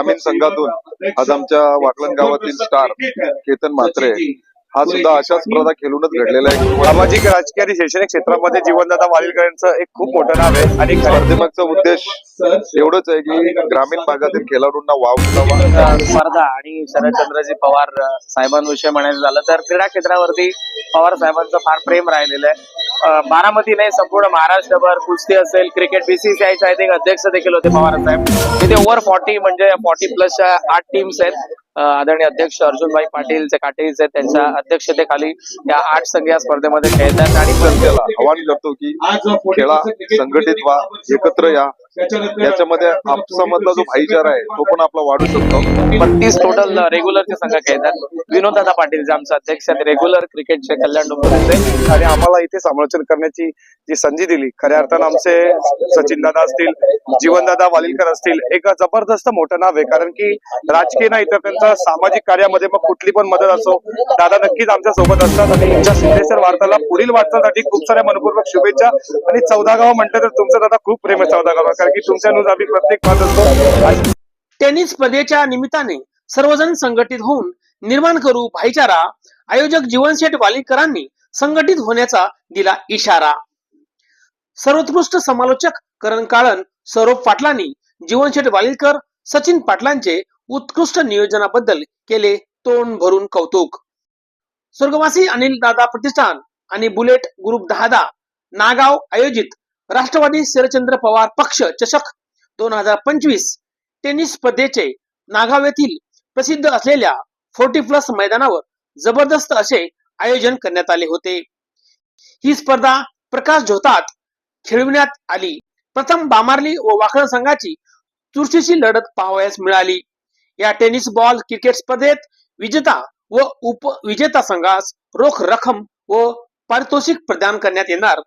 ग्रामीण संघातून आज आमच्या वाकलन गावातील स्टार केतन म्हात्रे हा सुद्धा अशाच स्पर्धा खेळूनच घडलेला आहे. सामाजिक राजकीय आणि शैक्षणिक क्षेत्रामध्ये जीवनदाता वालीलकर यांचं एक खूप मोठं नाव आहे आणि स्पर्धेमागचा उद्देश एवढंच आहे की ग्रामीण भागातील खेळाडूंना वाव मिळावा स्पर्धा आणि शरदचंद्रजी पवार साहेबांविषयी म्हणायचं झालं तर क्रीडा क्षेत्रावरती पवार साहेबांचं फार प्रेम राहिलेलं आहे. बारामती नाही संपूर्ण महाराष्ट्रभर कुस्ती असेल क्रिकेट बीसीसीआयचे आय थिंक अध्यक्ष देखील होते पवार साहेब तिथे ओव्हर फॉर्टी म्हणजे फॉर्टी प्लस आठ टीम्स आहेत. आदरणीय अध्यक्ष अर्जुनभाई पाटील जे काटेरीचे आहेत त्यांच्या अध्यक्षतेखाली या आठ संघ या स्पर्धेमध्ये खेळतात आणि आवाहन करतो की खेळा संघटित व्हा एकत्र या. याच्यामध्ये आपसामधला जो भाईचारा आहे तो पण आपला वाढू शकतो. बत्तीस टोटल रेग्युलरचे संघ खेळतात. विनोददादा पाटील जे आमचे अध्यक्ष आहेत रेग्युलर क्रिकेटचे कल्याण डोंगरचे आणि आम्हाला इथे समालोचन करण्याची जी संधी दिली खऱ्या अर्थानं आमचे सचिन दादा असतील जीवनदादा वालिलकर असतील एक जबरदस्त मोठं नाव आहे. कारण की राजकीय नाही तर त्यांचं सामाजिक कार्यामध्ये मग कुठली पण मदत असो दादा नक्कीच आमच्यासोबत असतात. आणि यांच्या सिद्धेश्वर वार्ताला पुढील वाटचासाठी खूप साऱ्या मनपूर्वक शुभेच्छा. आणि चौदा गाव म्हटलं तर तुमचं दादा खूप प्रेम आहे चौदा गाव कारण की तुमच्या न्यूज आम्ही प्रत्येक पाहत असतो. आणि टेनिस स्पर्धेच्या निमित्ताने सर्वजण संघटित होऊन निर्माण करू भाईचारा आयोजक जीवनशेठ वालीकरांनी संघटित होण्याचा दिला इशारा. सर्वोत्कृष्ट समालोचक करण काळन सौरभ पाटलांनी जीवनशेठ वालीकर सचिन पाटलांचे उत्कृष्ट नियोजनाबद्दल केले तोंड भरून कौतुक. स्वर्गवासी अनिल दादा प्रतिष्ठान आणि बुलेट ग्रुप दहादा नागाव आयोजित राष्ट्रवादी शरदचंद्र पवार पक्ष चषक दोन हजार पंचवीस टेनिस स्पर्धेचे नागाव येथील प्रसिद्ध असलेल्या फोर्टी प्लस मैदानावर जबरदस्त असे आयोजन करण्यात आले होते. ही स्पर्धा प्रकाश झोतात खेळविण्यात आली. प्रथम बामार्ली व वाखळ संघाची चुरशीची लढत पाहावयास मिळाली. या टेनिस बॉल क्रिकेट स्पर्धेत विजेता व उपविजेता संघास रोख रक्कम व पारितोषिक प्रदान करण्यात येणार.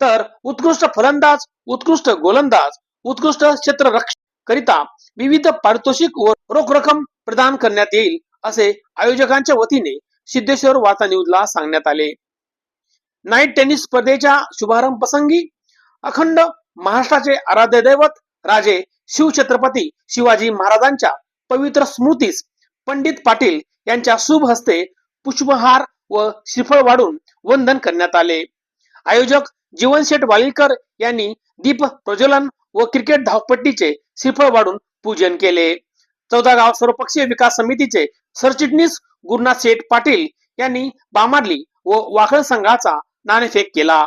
तर उत्कृष्ट फलंदाज उत्कृष्ट गोलंदाज उत्कृष्ट क्षेत्ररक्षक करिता विविध पारितोषिक व रोख रक्कम प्रदान करण्यात येईल असे आयोजकांच्या वतीने सिद्धेश्वर वार्ता न्यूजला सांगण्यात आले. नाईट टेनिस स्पर्धेच्या शुभारंभ प्रसंगी अखंड महाराष्ट्राचे आराध्य दैवत राजे शिवछत्रपती शिवाजी महाराजांच्या पवित्र स्मृतीस पंडित पाटील यांच्या शुभ हस्ते पुष्पहार व श्रीफळ वाढून वंदन करण्यात आले. आयोजक जीवनशेठ वालीकर यांनी दीप प्रज्वलन व क्रिकेट धावपट्टीचे श्रीफळ वाढून पूजन केले. चौदा गाव सर्वपक्षीय विकास समितीचे सरचिटणीस गुरुनाथ शेठ पाटील यांनी बामारली व वाखळ संघाचा नाणेफेक केला.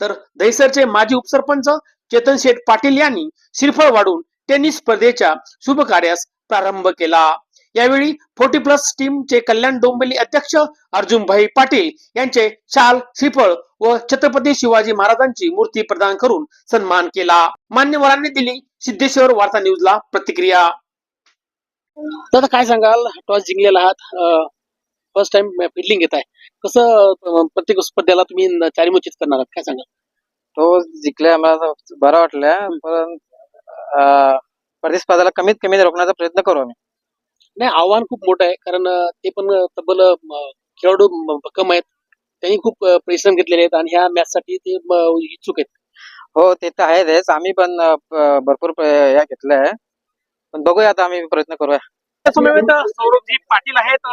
तर दहिसरचे माजी उपसरपंच चेतन शेठ पाटील यांनी श्रीफळ वाढून टेनिस स्पर्धेच्या शुभ कार्यास प्रारंभ केला. यावेळी फोर्टी प्लस टीमचे कल्याण डोंबिवली अध्यक्ष अर्जुनभाई पाटील यांचे शाल श्रीफळ व छत्रपती शिवाजी महाराजांची मूर्ती प्रदान करून सन्मान केला. मान्यवरांनी दिली सिद्धेश्वर वार्ता न्यूजला प्रतिक्रिया. दादा काय सांगाल? टॉस जिंकलेला आहात. फर्स्ट टाइम फिल्डिंग घेत आहे. कसं प्रत्येक स्पर्धेला तुम्ही चारीमुचित करणार आहात? काय सांगाल? तो जिंकल्या आम्हाला बरं वाटलं पण अं, प्रतिस्पर्धाला कमीत कमी रोखण्याचा प्रयत्न करू आम्ही. नाही आव्हान खूप मोठं आहे कारण ते पण तब्बल खेळाडू भक्कम आहेत. त्यांनी खूप परिश्रम घेतलेले आहेत आणि ह्या मॅच साठी ते इच्छुक आहेत. हो ते तर आहेच. आम्ही पण भरपूर या घेतलंय पण बघूया आता आम्ही प्रयत्न करूया. समवेत सौरभजी पाटील आहेत.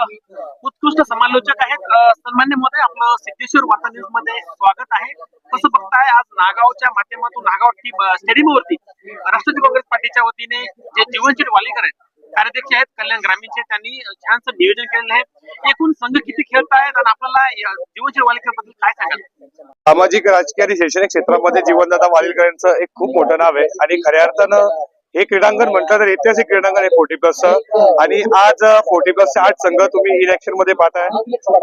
उत्कृष्ट समालोचक आहेत. सन्मान्य मोदय आपलं सिद्धेश्वर वार्ता न्यूजमध्ये स्वागत आहे. कसं बघताय आज नागावच्या माध्यमातून नागाव टीम स्टेडियमवरती राष्ट्रवादी काँग्रेस पार्टीच्या वतीने जे जीवनशील वालीकर आहेत कार्याध्यक्ष आहेत कल्याण ग्रामीणचे. त्यांनी छानसं नियोजन केलेलं आहे. एकूण संघ किती खेळत आहेत आणि आपल्याला जीवनशील वालीकरबद्दल काय सांगाल? सामाजिक राजकीय आणि शैक्षणिक क्षेत्रामध्ये जीवनदाता वालीलकर यांचं एक खूप मोठं नाव आहे. आणि खऱ्या अर्थानं हे क्रीडांगण म्हटलं तर ऐतिहासिक क्रीडांगण आहे फोर्टी प्लस आणि आज फोर्टी प्लसचे आठ संघ तुम्ही इलेक्शनमध्ये पाहताय.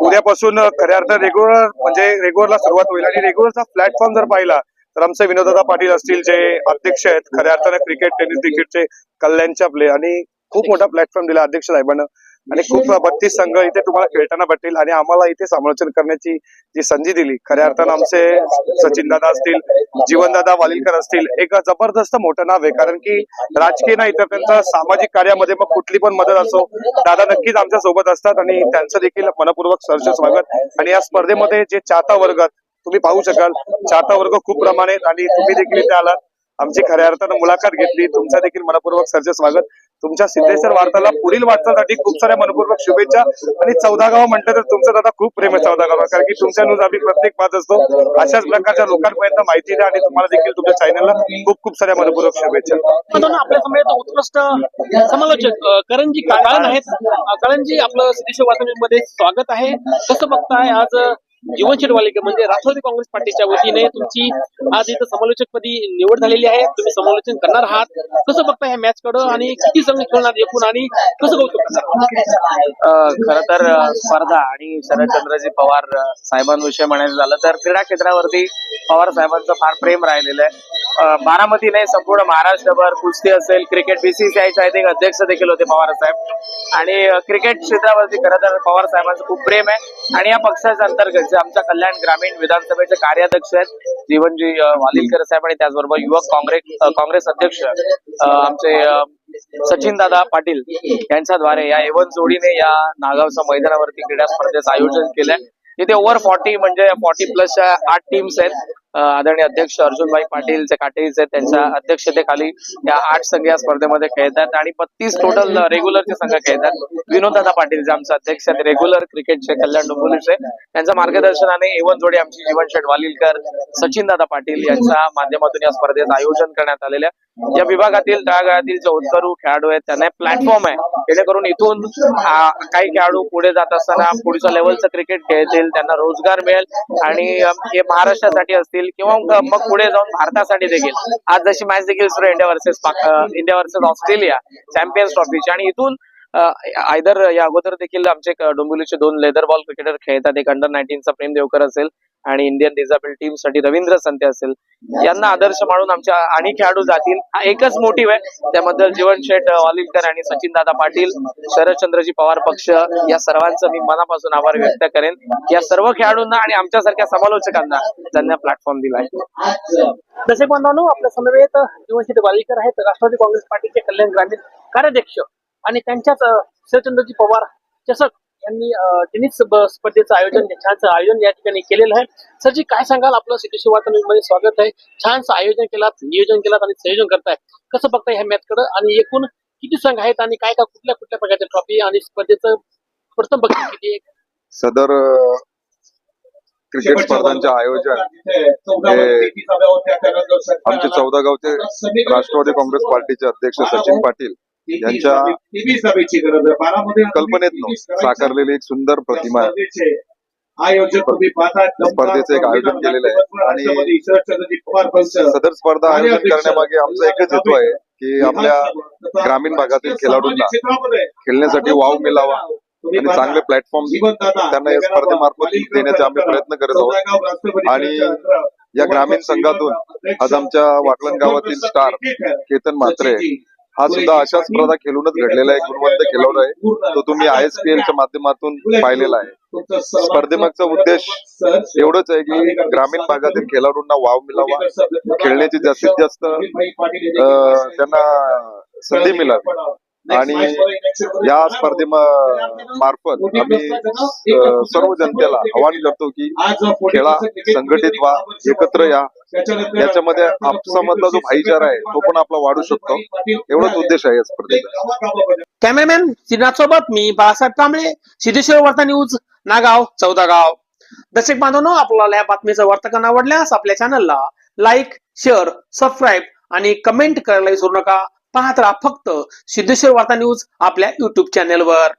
उद्यापासून खऱ्या अर्थ रेग्युलर म्हणजे रेग्युलरला सुरुवात होईल. आणि रेग्युलरचा प्लॅटफॉर्म जर पाहिला तर आमचे विनोददादा पाटील असतील जे अध्यक्ष आहेत. खऱ्या अर्थानं क्रिकेट टेनिस क्रिकेटचे कल्याणच्या प्ले आणि खूप मोठा प्लॅटफॉर्म दिला अध्यक्ष साहेबांना. आणि खूप बत्तीस संघ इथे तुम्हाला खेळताना भेटतील आणि आम्हाला इथे समालोचन करण्याची जी संधी दिली खऱ्या अर्थानं आमचे सचिन दादा असतील जीवनदादा वालिलकर असतील एक जबरदस्त मोठं नाव आहे. कारण की राजकीय नाही तर त्यांचं सामाजिक कार्यामध्ये मग कुठली पण मदत असो दादा नक्कीच आमच्यासोबत असतात आणि त्यांचं देखील मनपूर्वक सहर्ष स्वागत. आणि या स्पर्धेमध्ये जे चाहता वर्ग तुम्ही पाहू शकाल चाहता वर्ग खूप प्रमाणे आणि तुम्ही देखील इथे आलात. आमची खऱ्या अर्थानं मुलाखत घेतली तुमचं देखील मनपूर्वक सरचे स्वागत. तुमच्या सिद्धेश्वर वार्ताला पुढील वाटचालसाठी खूप साऱ्या मनपूर्वक शुभेच्छा. आणि चौदा गाव म्हटलं तर तुमचं दादा खूप प्रेम आहे चौदा गाव कारण की तुमच्या न्यूज आम्ही प्रत्येक पाहत असतो. अशाच प्रकारच्या लोकांपर्यंत माहिती द्या आणि तुम्हाला देखील तुमच्या चॅनलला खूप खूप साऱ्या मनपूर्वक शुभेच्छा. आपल्यासमोर उत्कृष्ट समालोचक करंजी करणजी आहेत. करंजी आपलं सिद्धेश्वर वातावरणमध्ये स्वागत आहे. कसं बघताय आज अ, जीवन म्हणजे राष्ट्रवादी काँग्रेस पार्टीच्या वतीने तुमची आज इथं समालोचकपदी निवड झालेली आहे. तुम्ही समालोचन करणार आहात. कसं बघता ह्या मॅच कडं आणि किती संघ खेळणार एकूण आणि कसं कौतुक करणार? खर तर स्पर्धा आणि शरदचंद्रजी पवार साहेबांविषयी म्हणायचं झालं तर क्रीडा क्षेत्रावरती पवार साहेबांचं फार प्रेम राहिलेलं आहे. बारामती नाही संपूर्ण महाराष्ट्रभर कुस्ती असेल क्रिकेट बीसीसीआयचे आय थिंक अध्यक्ष देखील होते पवार साहेब. आणि क्रिकेट क्षेत्रावरती खरं तर पवार साहेबांचं खूप प्रेम आहे. आणि या पक्षाच्या अंतर्गत जे आमच्या कल्याण ग्रामीण विधानसभेचे कार्याध्यक्ष आहेत जीवनजी वालिलकर साहेब आणि त्याचबरोबर युवक काँग्रेस काँग्रेस अध्यक्ष आमचे सचिन दादा पाटील यांच्याद्वारे या एवन जोडीने या नागावच्या मैदानावरती क्रीडा स्पर्धेचं आयोजन केलंय. इथे ओव्हर फॉर्टी म्हणजे फॉर्टी प्लसच्या आठ टीम्स आहेत. आदरणीय अध्यक्ष अर्जुनभाई पाटील जे काटेरीचे त्यांच्या अध्यक्षतेखाली या आठ संघ या स्पर्धेमध्ये खेळतात आणि बत्तीस टोटल रेग्युलरचे संघ खेळतात. विनोददादा पाटील जे आमचे अध्यक्ष आहेत रेग्युलर क्रिकेटचे कल्याण डोंबिवलीचे. त्यांच्या मार्गदर्शनाने एवन जोडी आमची जीवन शेठ वालीलकर सचिनदादा पाटील यांच्या माध्यमातून या स्पर्धेचं आयोजन करण्यात आलेलं आहे. या विभागातील तळागाळातील जे उत्तरू खेळाडू आहेत त्यांना प्लॅटफॉर्म आहे. जेणेकरून इथून काही खेळाडू पुढे जात असताना पुढच्या लेवलचं क्रिकेट खेळतील त्यांना रोजगार मिळेल आणि हे महाराष्ट्रासाठी असतील किंवा मग पुढे जाऊन भारतासाठी देखील. आज जशी मॅच देखील सुरू India versus India versus Australia champions ट्रॉफीची आणि इथून आयदर या अगोदर देखील आमचे डोंबिवलीचे दोन लेदर बॉल क्रिकेटर खेळतात. एक अंडर नाईन्टीनचा प्रेम देवकर असेल आणि इंडियन डिझाबल टीमसाठी रवींद्र संते असेल यांना आदर्श मानून आमच्या आणि खेळाडू जातील. हा एकच मोटिव्ह आहे. त्याबद्दल जीवन शेठ वालिलकर आणि सचिन दादा पाटील शरदचंद्रजी पवार पक्ष या सर्वांचं मी मनापासून आभार व्यक्त करेन. या सर्व खेळाडूंना आणि आमच्यासारख्या समालोचकांना त्यांना प्लॅटफॉर्म दिलाय जसे बांधवांनो आपल्या समवेत जीवनशेठ वालिकर आहेत. राष्ट्रवादी काँग्रेस पार्टीचे कल्याण ग्रामीण कार्याध्यक्ष आणि त्यांच्याच शरदचंद्रजी पवार चषक यांनी टेनिस स्पर्धेचं आयोजन छानचं आयोजन या ठिकाणी केलेलं आहे. सरजी काय सांगाल? आपलं वातावरणमध्ये स्वागत आहे. छानसं आयोजन केलात नियोजन केलात आणि संयोजन करताय. कसं बघताय ह्या मॅच कडे आणि एकूण किती संघ आहेत आणि काय काय कुठल्या कुठल्या प्रकारच्या ट्रॉफी आणि स्पर्धेचं प्रथम बक्षीस किती सदर क्रिकेट स्पर्धांचे आयोजन आमचे चौदा गावचे राष्ट्रवादी काँग्रेस पार्टीचे अध्यक्ष सचिन पाटील. यांच्या कल्पनेतनं साकारलेली एक सुंदर प्रतिमा आहे. स्पर्धेचं एक आयोजन केलेलं आहे. आणि सदर स्पर्धा आयोजन करण्यामागे आमचा एकच हेतू आहे की आपल्या ग्रामीण भागातील खेळाडूंना खेळण्यासाठी वाव मिळावा आणि चांगले प्लॅटफॉर्म त्यांना या स्पर्धेमार्फत देण्याचे आम्ही प्रयत्न करत आहोत. आणि या ग्रामीण संघातून आज आमच्या वाकलन गावातील स्टार केतन म्हात्रे हा सुद्धा अशाच स्पर्धा खेळूनच घडलेला आहे गुणवंत खेळाडू आहे तो तुम्ही आय एस पी एलच्या माध्यमातून पाहिलेला आहे. स्पर्धेमागचा उद्देश एवढंच आहे की ग्रामीण भागातील खेळाडूंना वाव मिळावा. खेळण्याची जास्तीत जास्त त्यांना संधी मिळावी. आणि या स्पर्धे मार्फत आम्ही सर्व जनतेला आवाहन करतो की खेळा संघटित व्हा एकत्र या. याच्यामध्ये आपसामधला जो भाईचारा आहे तो पण आपला वाढू शकतो. एवढाच उद्देश आहे या स्पर्धेचा. कॅमेरामॅन श्रीनाथ सोबत मी बाळासाहेब कांबळे सिद्धेश्वर वार्ता न्यूज नागाव चौदागाव. दर्शक बांधवांनो आपल्याला या बातमीचं वार्ताकन आवडल्यास आपल्या चॅनलला लाईक शेअर सबस्क्राईब आणि कमेंट करायला विसरू नका. पाहत राहा फक्त सिद्धेश्वर वार्ता न्यूज आपल्या युट्यूब चॅनेलवर